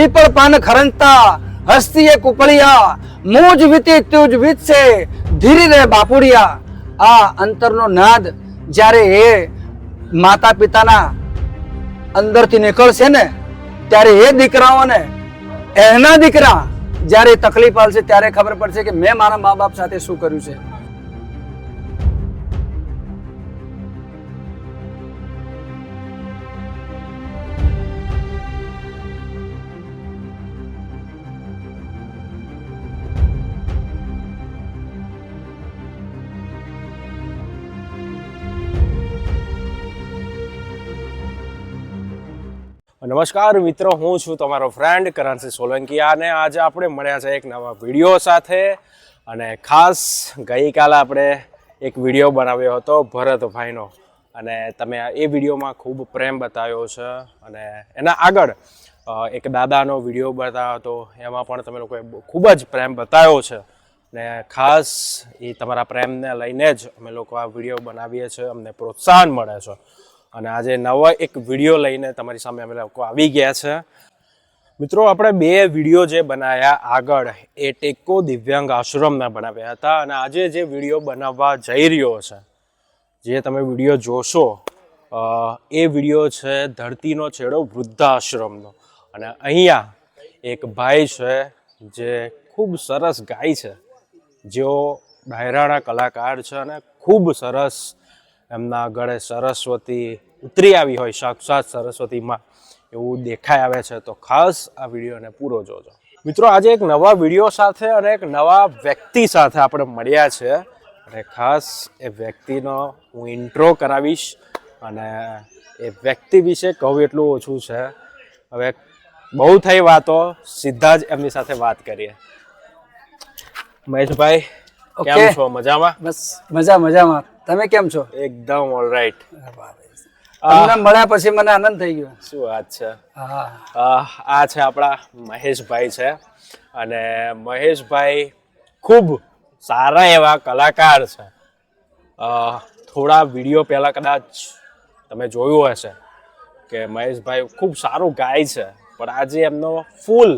પીપળ પાન ખરંજતા હસ્તીએ કુપળિયા, મોજ વીતી તુજ વીતશે, ધીરી રે બાપુડિયા. આ અંતરનો નાદ જ્યારે એ માતા પિતાના અંદરથી નીકળશે ને, ત્યારે એ દીકરાઓને, એના દીકરા જ્યારે તકલીફ આવશે ત્યારે ખબર પડશે કે મેં મારા મા બાપ સાથે શું કર્યું છે. નમસ્કાર, મિત્રો, હું છું તમારો ફ્રેન્ડ કરણસિંહ સોલંકી અને આજે આપણે મળ્યા છે એક નવા વીડિયો સાથે અને ખાસ ગઈકાલે આપણે એક વીડિયો બનાવ્યો હતો ભરતભાઈનો. અને તમે એ વિડીયોમાં ખૂબ પ્રેમ બતાવ્યો છે અને એના આગળ એક દાદાનો વીડિયો બતાવ્યો હતો. એમાં પણ તમે લોકોએ ખૂબ જ પ્રેમ બતાવ્યો છે. ને ખાસ એ તમારા પ્રેમને લઈને જ અમે લોકો આ વીડિયો બનાવીએ છીએ, અમને પ્રોત્સાહન મળે છે. અને આજે નવા એક વીડિયો લઈને તમારી સામે અમે લોકો આવી ગયા છે. મિત્રો, આપણે બે વીડિયો જે બનાવ્યા આગળ, એ ટેકો દિવ્યાંગ આશ્રમના બનાવ્યા હતા અને આજે જે વીડિયો બનાવવા જઈ રહ્યો છે, જે તમે વીડિયો જોશો એ વીડિયો છે ધરતીનો છેડો વૃદ્ધાશ્રમનો. અને અહીંયા એક ભાઈ છે જે ખૂબ સરસ ગાય છે, જેઓ ડાયરાના કલાકાર છે અને ખૂબ સરસ એમના ગળે સરસ્વતી ઉતરી આવી હોય, સાક્ષાત સરસ્વતીમાં એવું દેખાઈ આવે છે. તો ખાસ આ વિડીયોને પૂરો જોજો. મિત્રો, આજે એક નવા વીડિયો સાથે અને એક નવા વ્યક્તિ સાથે આપણે મળ્યા છે. અને ખાસ એ વ્યક્તિનો હું ઇન્ટ્રો કરાવીશ અને એ વ્યક્તિ વિશે કહું એટલું ઓછું છે. હવે બહુ થઈ વાતો, સીધા જ એમની સાથે વાત કરીએ. મહેશભાઈ કેમ છો? મજામાં? બસ મજા મજામાં. તમે કેમ છો? એકદમ ઓલરાઈટ તમને મળ્યા પછી મને આનંદ થઈ ગયો. શું વાત છે? આ છે આપણા મહેશભાઈ છે. અને મહેશભાઈ ખૂબ સારા એવા કલાકાર છે. થોડા વીડિયો પહેલાં કદાચ તમે જોયું હશે કે મહેશભાઈ ખૂબ સારું ગાય છે. પણ આજે એમનો ફૂલ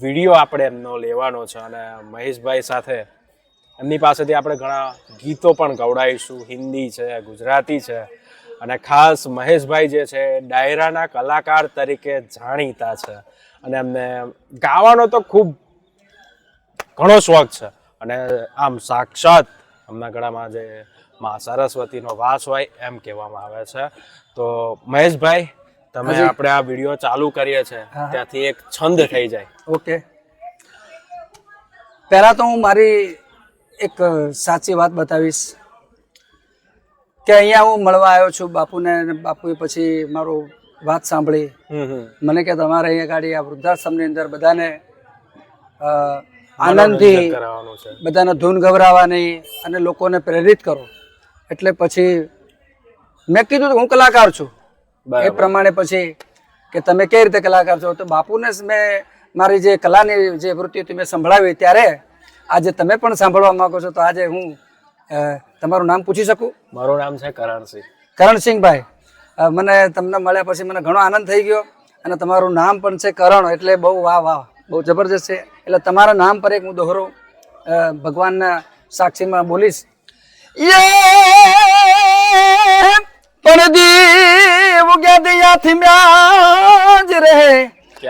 વીડિયો આપણે એમનો લેવાનો છે અને મહેશભાઈ સાથે એમની પાસેથી આપણે ઘણા ગીતો પણ ગવડાવીશું. હિન્દી છે, ગુજરાતી છે અને ખાસ મહેશભાઈ જે છે, ડાયરાના કલાકાર તરીકે જાણીતા છે અને એમને ગાવાનો તો ખૂબ ઘણો શોખ છે. અને આમ સાક્ષાત એમના ગળામાં જે માં સરસ્વતીનો વાસ હોય એમ કહેવામાં આવે છે. તો મહેશભાઈ તમે આપણે આ વીડિયો ચાલુ કરીએ છે ત્યાંથી એક છંદ થઈ જાય. ઓકે. પહેલા તો હું મારી એક સાચી વાત બતાવીશ કે અહીંયા હું મળવા આવ્યો છું બાપુને બાપુએ પછી મારું વાત સાંભળી. મને કે તમારે અહીંયા ગાડી આ વૃદ્ધાશ્રમની અંદર બધાને આનંદથી છે. બધાને ધૂન ગવરાવવાની અને લોકોને પ્રેરિત કરો. એટલે પછી મેં કીધું કે હું કલાકાર છું. એ પ્રમાણે પછી કે તમે કઈ રીતે કલાકાર છો? તો બાપુને જ મેં મારી જે કલાની જે વૃત્તિ હતી મેં સંભળાવી ત્યારે આજે તમે પણ સાંભળવા માંગો છો. તો આજે હું તમારું નામ પૂછી શકું? મારું નામ છે કરણસિંહ. કરણસિંહભાઈ. મને તમને મળ્યા પછી મને ઘણો આનંદ થઈ ગયો અને તમારું નામ પણ છે કરણ એટલે બહુ વાહ વાહ બહુ જબરજસ્ત છે. એટલે તમારા નામ પર એક હું દોહરો ભગવાનના સાક્ષીમાં બોલીશ. યે પણ દીવ ગદયાથી મ્યાજ રહે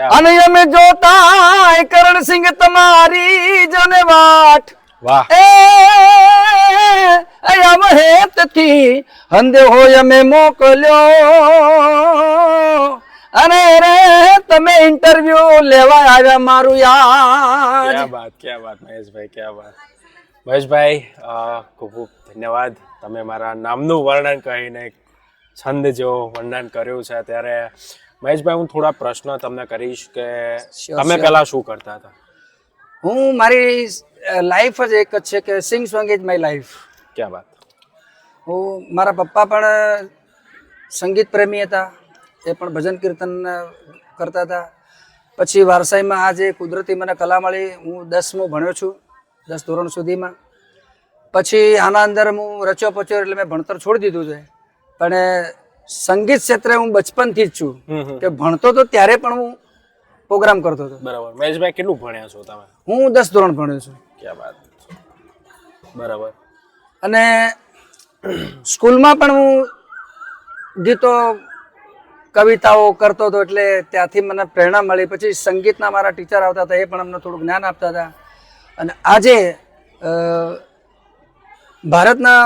અને અમે જોતા કરણસિંહ તમારી જને વાટ વાહ એ આમ હેતથી હંદે હોય અમે મોકલ્યો અને રે તમે ઇન્ટરવ્યુ લેવા આવ્યા મારું ક્યાં વાત ક્યાં બાત મહેશભાઈ ક્યાં વાત મહેશભાઈ ખૂબ ખૂબ ધન્યવાદ તમે મારા નામનું વર્ણન કહીને છંદ જેવો વર્ણન કર્યું છે ત્યારે મહેશભાઈ હું થોડા પ્રશ્ન તમને કરીશ કે તમે પહેલા શું કરતા હતા? હું મારી લાઈફ જ એક જ છે કે sing song is my life ક્યાં વાત? હું મારા પપ્પા પણ સંગીત પ્રેમી હતા એ પણ ભજન કીર્તન કરતા હતા. પછી વારસાઈમાં આજે કુદરતી મને કલા મળી. હું દસમું ભણ્યો છું દસ ધોરણ સુધીમાં. પછી આના અંદર હું રચ્યો પચ્યો એટલે મેં ભણતર છોડી દીધું છે. પણ સંગીત ક્ષેત્રે હું બચપનથી જ છું. કે ભણતો તો ત્યારે પણ હું પ્રોગ્રામ કરતો હતો. બરાબર. મહેશભાઈ કેટલું ભણ્યા છો તમે? હું દસ ધોરણ ભણ્યો છું. ક્યાં વાત. બરાબર. અને સ્કૂલમાં પણ હું ગીતો કવિતાઓ કરતો હતો એટલે ત્યાંથી મને પ્રેરણા મળી. પછી સંગીતના મારા ટીચર આવતા હતા એ પણ અમને થોડું જ્ઞાન આપતા હતા. અને આજે ભારતના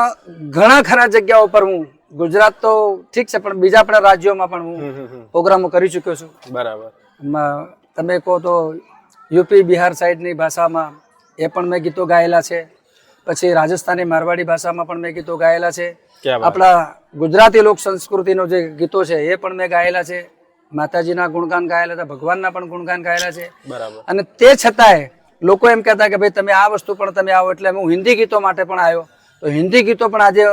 ઘણા ખરા જગ્યાઓ પર હું ગુજરાત તો ઠીક છે પણ બીજા પણ રાજ્યોમાં પણ હું. પ્રોગ્રામો કરી ચૂક્યો છું. બરાબર. તમે કહો તો યુપી બિહાર સાઈડની ભાષામાં એ પણ મેં ગીતો ગાયેલા છે. પછી રાજસ્થાની મારવાડી ભાષામાં પણ મેં ગીતો ગાયેલા છે. આપણા ગુજરાતી લોક સંસ્કૃતિનો જે ગીતો છે એ પણ મેં ગાયેલા છે. માતાજીના ગુણગાન ગાયેલા હતા ભગવાનના પણ ગુણગાન ગાયેલા છે. બરાબર. અને તે છતાંય લોકો એમ કહેતા કે ભાઈ તમે આ વસ્તુ પણ તમે આવો એટલે હું હિન્દી ગીતો માટે પણ આવ્યો. તો હિન્દી ગીતો પણ આજે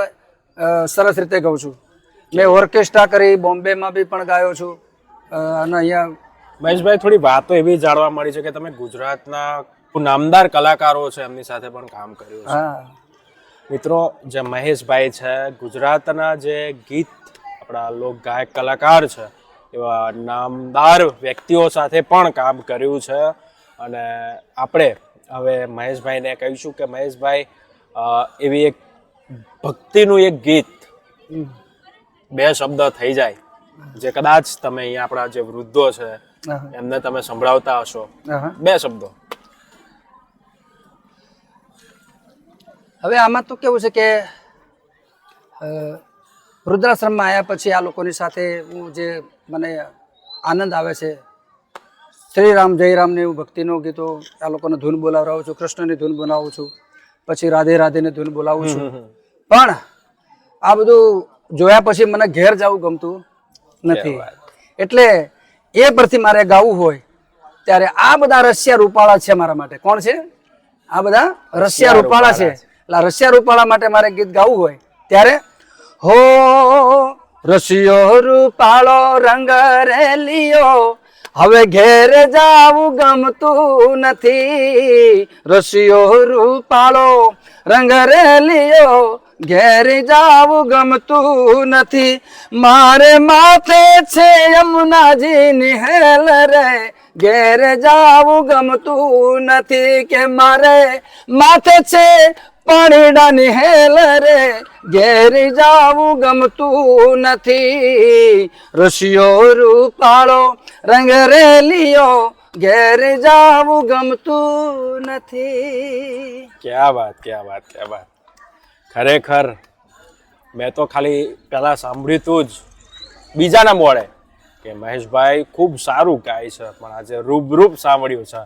સરસ રીતે ગાઉં છું. મેં ઓર્કેસ્ટ્રા કરી બોમ્બેમાં બી પણ ગાયો છું. અને અહીંયા મહેશભાઈ થોડી વાતો એવી જાણવા મળી છે કે તમે ગુજરાતના નામદાર કલાકારો છે એમની સાથે પણ કામ કર્યું છે. મિત્રો જે મહેશભાઈ છે ગુજરાતના જે ગીત આપણા લોક ગાયક કલાકાર છે એવા નામદાર વ્યક્તિઓ સાથે પણ કામ કર્યું છે. અને આપણે હવે મહેશભાઈને કહીશું કે મહેશભાઈ એવી એક ભક્તિનું એક ગીત બે શબ્દ થઈ જાય જે કદાચ તમે અહીંયા આપણા જે વૃદ્ધો છે એમને તમે સંભળાવતા હશો. બે શબ્દો. હવે આમાં તો કેવું છે કે વૃદ્ધાશ્રમમાં આવ્યા પછી આ લોકોની સાથે હું જે મને આનંદ આવે છે શ્રી રામ જય રામને હું ભક્તિનો ગીતો આ લોકોને ધૂન બોલાવડાવું છું કૃષ્ણની ધૂન બનાવું છું. પછી રાધે રાધેને ધૂન બોલાવું છું પણ આ બધું જોયા પછી મને ઘેર જવું ગમતું નથી એટલે એ પરથી મારે ગાવું હોય ત્યારે આ બધા રશિયા રૂપાળા છે મારા માટે કોણ છે આ બધા રશિયા રૂપાળા છે એટલે આ રશિયા રૂપાળા માટે મારે ગીત ગાવું હોય ત્યારે હો રશિયો રૂપાળો રંગ રેલિયો હવે ઘેર જાવું ગમતું નથી. રસિયો રૂપાળો, રંગ રેલિયો ઘેર જાવું ગમતું નથી. મારે માથે છે યમુનાજીની હેલ રે. ઘેર જાવું ગમતું નથી કે મારે માથે છે પાણીડા નિહેલ રે, ઘેરી જાવું ગમતું નથી. ઋષિયો રૂપાળો રંગ રેલિયો ઘેર જાવું ગમતું નથી. ક્યાં વાત ક્યાં વાત ક્યાં વાત. ખરેખર, મેં તો ખાલી પહેલાં સાંભળ્યું જ. બીજાના મોડે કે મહેશભાઈ ખૂબ સારું ગાય છે, પણ આજે રૂબરૂપ સાંભળ્યું છે.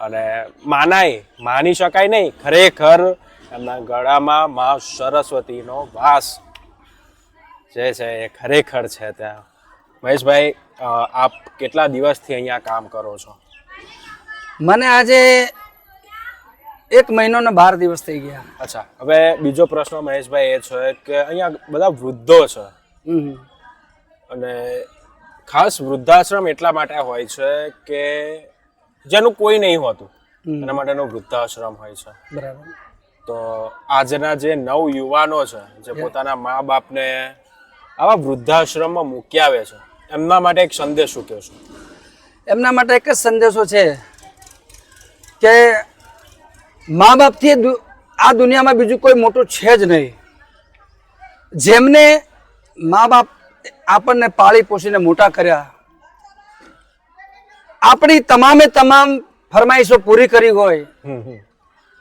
અને માનાય, માની શકાય નહીં. ખરેખર એમના ગળામાં મા સરસ્વતીનો વાસ. જે છે એ ખરેખર છે ત્યાં. મહેશભાઈ આપ કેટલા દિવસથી અહીંયા કામ કરો છો? મને આજે એક મહિનો ને બાર દિવસ થઈ ગયા. અચ્છા હવે બીજો પ્રશ્ન મહેશભાઈ એ છે કે અહીંયા બધા વૃદ્ધો છે. અને ખાસ વૃદ્ધાશ્રમ એટલા માટે હોય છે કે જેનું કોઈ નહીં હોતું. એના માટેનો વૃદ્ધાશ્રમ હોય છે. બરાબર. તો આજના જે નવ યુવાનો છે જે પોતાના મા બાપને આવા વૃદ્ધાશ્રમમાં મૂકી આવે છે એમના માટે એક સંદેશ શું કહેશો એમના માટે એક જ સંદેશો છે કે મા બાપથી આ દુનિયામાં બીજું કોઈ મોટું છે જ નહીં. જેમને મા બાપ આપણને પાળી પોષીને મોટા કર્યા આપણી તમામે તમામ ફરમાઈશો પૂરી કરી હોય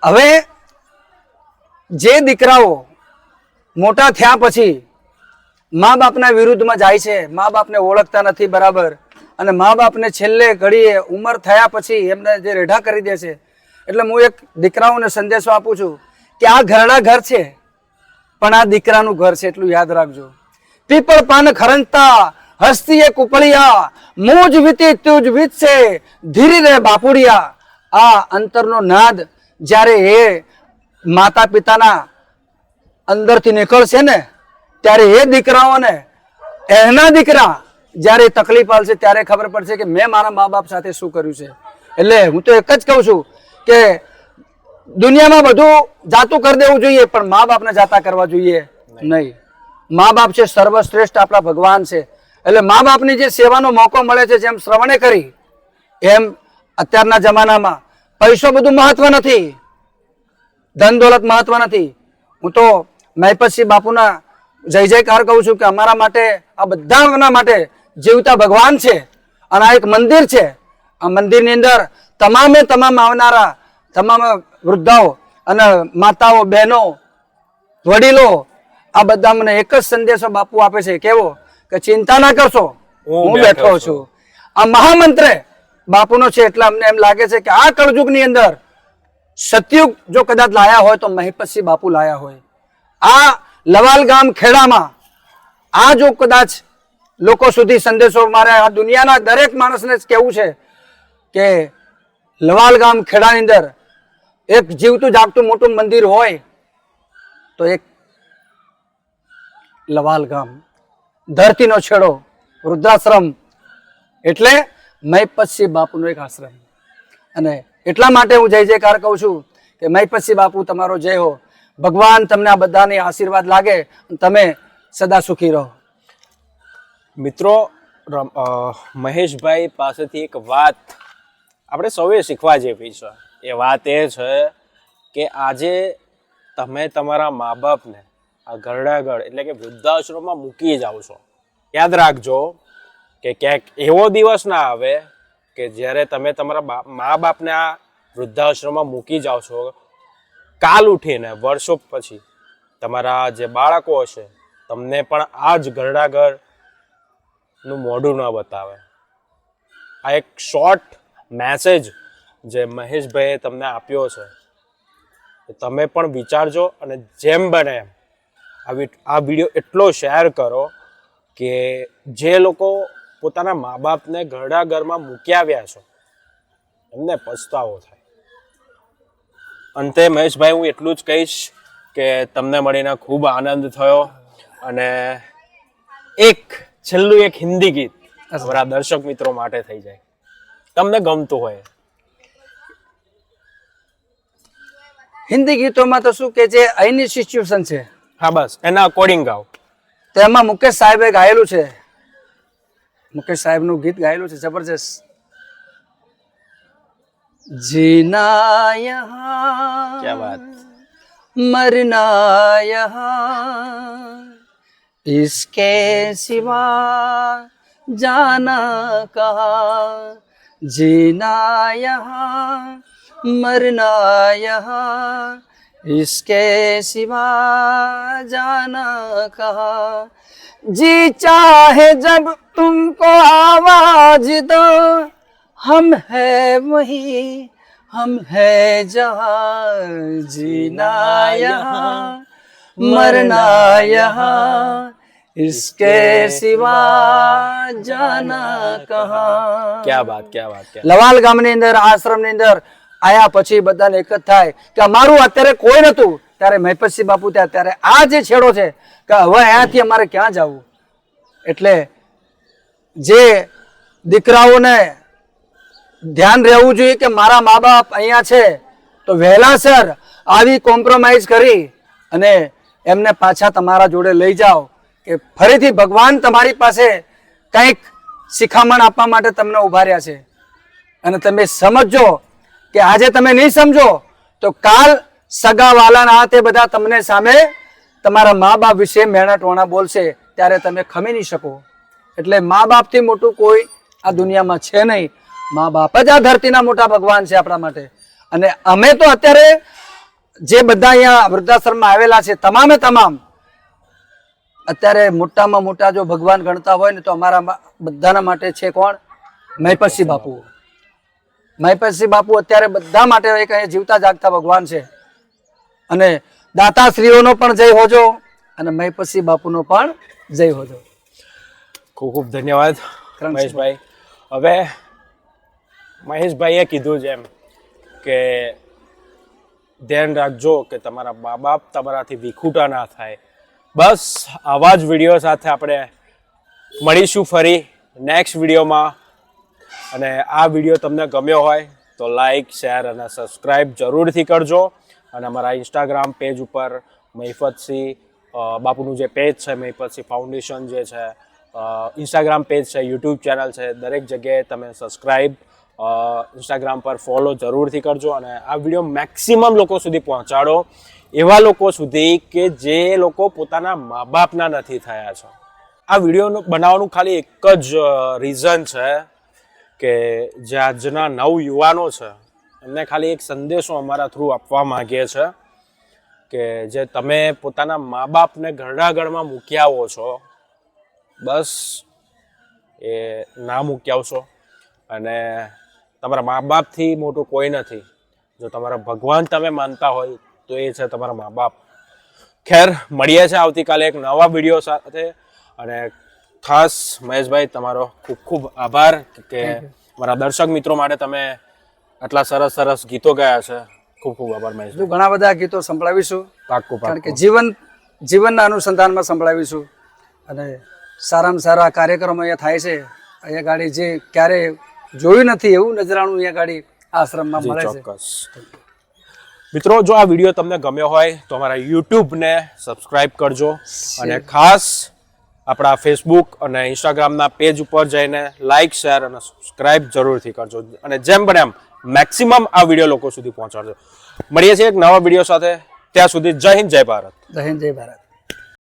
હવે જે દીકરાઓ મોટા થયા પછી મા બાપના વિરુદ્ધમાં જાય છે, મા બાપને ઓળખતા નથી બરાબર, અને મા બાપને છેલ્લે ઘડીએ ઉંમર થયા પછી એમને જે રેઢા કરી દે છે, એટલે હું એક દીકરાઓને સંદેશો આપું છું કે આ ઘરડા ઘર છે, પણ આ દીકરાનું ઘર છે એટલું યાદ રાખજો. પીપળ પાન ખરંતા હસ્તી એ કુપળિયા, મૂજ વીતી તુજ વીતશે, ધીરી રે બાપુડિયા. આ અંતરનો નાદ જ્યારે એ માતા પિતાના અંદરથી નીકળશે ને ત્યારે એ દીકરાઓને એના દીકરા જ્યારે તકલીફ આવશે ત્યારે ખબર પડશે કે મેં મારા મા બાપ સાથે શું કર્યું છે. એટલે હું તો એક જ કહું છું કે દુનિયામાં બધું જાતું કરી દેવું જોઈએ પણ મા બાપને જાતા કરવા જોઈએ નહીં. મા બાપ છે સર્વશ્રેષ્ઠ આપણા ભગવાન છે. એટલે મા બાપની જે સેવાનો મોકો મળે છે જેમ શ્રવણે કરી એમ અત્યારના જમાનામાં પૈસો બધું મહત્વ નથી. ધન દોલત મહત્વ નથી. હું તો મહેપતસિંહ બાપુના જય જયકાર કહું છું કે અમારા માટે આ બધાના માટે જીવતા ભગવાન છે અને આ એક મંદિર છે. આ મંદિરની અંદર તમામે તમામ આવનારા તમામ વૃદ્ધાઓ અને માતાઓ બહેનો વડીલો આ બધા મને એક જ સંદેશો બાપુ આપે છે. કેવો? કે ચિંતા ના કરશો. હું બેઠો. છું. આ મહામંત્ર બાપુનો છે એટલે અમને એમ લાગે છે કે આ કળજુગની અંદર સતયુગ જો કદાચ લાયા હોય તો મહિપતસિંહ બાપુ લાયા હોય. આ લવાલ ગામ ખેડામાં આ જો કદાચ લોકો સુધી સંદેશો મારે, આ દુનિયાના દરેક માણસને જ કહેવું છે કે લવાલ ગામ ખેડાની અંદર એક જીવતું જાગતું મોટું મંદિર હોય તો એક લવાલ ગામ. ધરતીનો છેડો, વૃદ્ધાશ્રમ એટલે મહિપતસિંહ બાપુનો એક આશ્રમ. અને એટલા માટે હું જય જયકાર કહું છું કે મહિપતસિંહ બાપુ તમારો જય હો. ભગવાન તમને આ બધાની આશીર્વાદ લાગે તમે સદા સુખી રહો. મિત્રો મહેશભાઈ પાસેથી એક વાત આપણે સૌએ શીખવા જેવી છે. એ વાત એ છે કે આજે તમે તમારા મા બાપને આ ઘરડાગઢ એટલે કે વૃદ્ધાશ્રમમાં મૂકી જાઓ છો. યાદ રાખજો કે ક્યાંક એવો દિવસ ના આવે કે જ્યારે તમે તમારા મા બાપને આ વૃદ્ધાશ્રમમાં મૂકી જાઓ છો, કાલ ઉઠીને વર્ષો પછી તમારા જે બાળકો હશે, તમને પણ આ જ ઘરડાઘરનું મોઢું ન બતાવે. આ એક શોર્ટ મેસેજ જે મહેશભાઈએ તમને આપ્યો છે. તમે પણ વિચારજો અને જેમ બને એમ આ વીડિયો એટલો શેર કરો કે જે લોકો પોતાના મા બાપને ઘરડા ઘરમાં મૂકી આવ્યા છો. એમને પછતાવો થાય. અંતે મહેશભાઈ હું એટલું જ કહીશ કે તમને મળીને ખૂબ આનંદ થયો અને એક છેલ્લું એક હિન્દી ગીત અમારા દર્શક મિત્રો માટે થઈ જાય. તમને ગમતું હોય હિન્દી ગીતોમાં તો શું કે જે અહીંની સિચ્યુએશન છે. હા બસ. એના અકોર્ડિંગ ગાઓ. તેમાં મુકેશ સાહેબે ગાયેલું છે. મુકેશ સાહેબનું ગીત ગાયેલું છે જબરજસ્ત જીના યહાં ક્યા વાત मरना यहाँ इसके सिवा जाना कहा जीना यहाँ मरना यहाँ इसके सिवा जाना कहा? जी चाहे जब तुमको आवाज़ दो हम है वही हम है जहा। जीना यहाँ मरना यहाँ इसके सिवा जाना कहा? क्या बात क्या बात क्या लवाल गाम ने अंदर आश्रम ने अंदर આયા પછી બધાને એક જ થાય કે અમારું અત્યારે કોઈ નતું ત્યારે મહેપતસિંહ બાપુ ત્યાં, ત્યારે આ જે છેડો છે કે હવે અહીંયાથી અમારે ક્યાં જવું? એટલે જે દીકરાઓને ધ્યાન રહેવું જોઈએ કે મારા મા બાપ અહીંયા છે, તો વહેલાસર આવી કોમ્પ્રોમાઇઝ કરી અને એમને પાછા તમારા જોડે લઈ જાઓ કે ફરીથી ભગવાન તમારી પાસે કંઈક શિખામણ આપવા માટે તમને ઊભા રહ્યા છે. અને તમે સમજો કે આજે તમે નહીં સમજો, તો કાલ સગા વાલાના તે બધા તમને સામે તમારા મા બાપ વિશે મેણા ટોણા બોલશે, ત્યારે તમે ખમી નહીં શકો. એટલે મા બાપથી મોટું કોઈ આ દુનિયામાં છે નહીં. મા બાપ જ આ ધરતીના મોટા ભગવાન છે આપણા માટે. અને અમે તો અત્યારે જે બધા અહીંયા વૃદ્ધાશ્રમમાં આવેલા છે, તમામે તમામ, અત્યારે મોટામાં મોટા જો ભગવાન ગણતા હોય ને તો અમારા બધાના માટે છે કોણ? મહિપતસિંહ બાપુ. મહિપતસિંહ બાપુ અત્યારે બધા માટે એક અહીંયા જીવતા જાગતા ભગવાન છે. અને દાતાશ્રીઓનો પણ જય હોજો અને મહેપતસિંહ બાપુનો પણ જય હોજો. ખૂબ ખૂબ ધન્યવાદ મહેશભાઈ. હવે મહેશભાઈએ કીધું છે એમ કે ધ્યાન રાખજો કે તમારા મા બાપ તમારાથી વિખૂટા ના થાય. બસ આવા જ વીડિયો સાથે આપણે મળીશું ફરી નેક્સ્ટ વિડીયોમાં. અને આ વીડિયો તમને ગમ્યો હોય તો લાઈક શેર અને સબસ્ક્રાઈબ જરૂરથી કરજો. અને અમારા ઇન્સ્ટાગ્રામ પેજ ઉપર મહિફતસિંહ બાપુનું જે પેજ છે મહિફતસિંહ ફાઉન્ડેશન જે છે ઇન્સ્ટાગ્રામ પેજ છે યુટ્યુબ ચેનલ છે, દરેક જગ્યાએ તમે સબસ્ક્રાઈબ ઇન્સ્ટાગ્રામ પર ફોલો જરૂરથી કરજો અને આ વીડિયો મેક્સિમમ લોકો સુધી પહોંચાડો. એવા લોકો સુધી કે જે લોકો પોતાના મા બાપના નથી થયા છે. આ વીડિયો બનાવવાનું ખાલી એક જ રીઝન છે. કે જે આજના નવ યુવાનો છે, એમને ખાલી એક સંદેશો અમારા થ્રુ આપવા માગીએ છે કે જે તમે પોતાના મા બાપને ઘરડાગળમાં મૂકી આવો છો, બસ એ ના મૂકી આવશો અને તમારા મા બાપથી મોટું કોઈ નથી. જો તમારા ભગવાન તમે માનતા હોય, તો એ છે તમારા મા બાપ ખેર, મળીએ છે આવતીકાલે એક નવા વીડિયો સાથે. અને ખાસ મહેશભાઈ તમારો ખૂબ ખૂબ આભાર કે મારા દર્શક મિત્રો માટે તમે આટલા સરસ સરસ ગીતો ગાયા છે. ખૂબ ખૂબ આભાર મહેશ ઘણા બધા ગીતો સંભળાવીશું પાક્કું કારણ કે જીવન જીવનના અનુસંધાનમાં સંભળાવીશું અને સારામાં સારા કાર્યક્રમો અહીંયા થાય છે. અહીંયા ગાડી જે ક્યારે જોયું નથી એવું નજરાણું અહીંયા ગાડી આશ્રમમાં મળે છે. ચોક્કસ. મિત્રો જો આ વીડિયો તમને ગમ્યો હોય તો અમારા યુટ્યુબને સબસ્ક્રાઇબ કરજો અને ખાસ આપણા ફેસબુક અને ઇન્સ્ટાગ્રામના પેજ ઉપર જઈને લાઇક શેર અને સબસ્ક્રાઇબ જરૂરથી કરજો. અને જેમ બને એમ મેક્સિમમ આ વીડિયો લોકો સુધી પહોંચાડજો. મળીએ છીએ એક નવા વીડિયો સાથે. ત્યાં સુધી જય હિન્દ, જય ભારત. જય હિન્દ, જય ભારત.